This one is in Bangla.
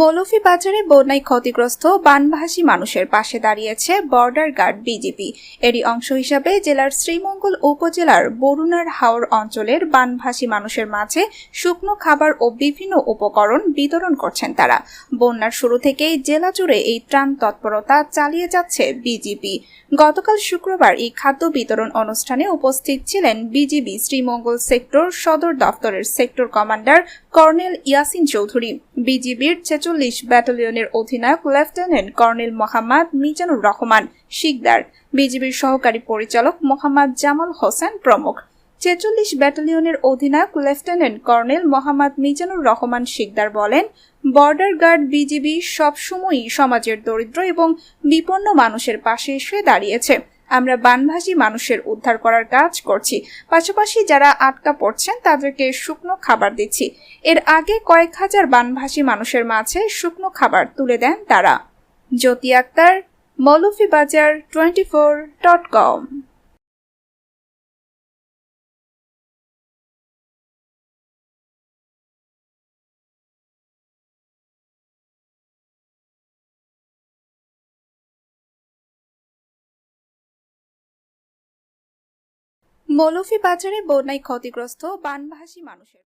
মৌলভীবাজারে বন্যায় ক্ষতিগ্রস্ত বানভাসী মানুষের পাশে দাঁড়িয়েছে বর্ডার গার্ড বিজেপি। এরই অংশ হিসাবে জেলার শ্রীমঙ্গল উপজেলার বরুণার হাওর অঞ্চলের বানভাসী মানুষের মাঝে শুকনো খাবার ও বিভিন্ন উপকরণ বিতরণ করছেন তারা। বন্যার শুরু থেকেই জেলা জুড়ে এই ত্রাণ তৎপরতা চালিয়ে যাচ্ছে বিজেপি। গতকাল শুক্রবার এই খাদ্য বিতরণ অনুষ্ঠানে উপস্থিত ছিলেন বিজিবি শ্রীমঙ্গল সেক্টর সদর দফতরের sector commander colonel Yasin Chowdhury. বিজিবির ছেচল্লিশ ব্যাটালিয়নের অধিনায়ক লেফটেন্যান্ট কর্নেল মোহাম্মদ মিজানুর রহমান শিকদার। বিজিবির সহকারী পরিচালক মোহাম্মদ জামাল হোসেন প্রমুখ। ছেচল্লিশ ব্যাটালিয়নের অধিনায়ক লেফটেন্যান্ট কর্নেল মোহাম্মদ মিজানুর রহমান শিকদার বলেন, বর্ডার গার্ড বিজিবি সবসময়ই সমাজের দরিদ্র এবং বিপন্ন মানুষের পাশে এসে দাঁড়িয়েছে। আমরা বানভাসী মানুষের উদ্ধার করার কাজ করছি। পাশাপাশি যারা আটকা পড়ছেন, তাদেরকে শুকনো খাবার দিচ্ছি। এর আগে কয়েক হাজার বানভাসী মানুষের মাঝে শুকনো খাবার তুলে দেন তারা। Jyoti Akter, Moulvibazar twenty four dot com মৌলভীবাজারে বন্যায় ক্ষতিগ্রস্ত বানভাসী মানুষের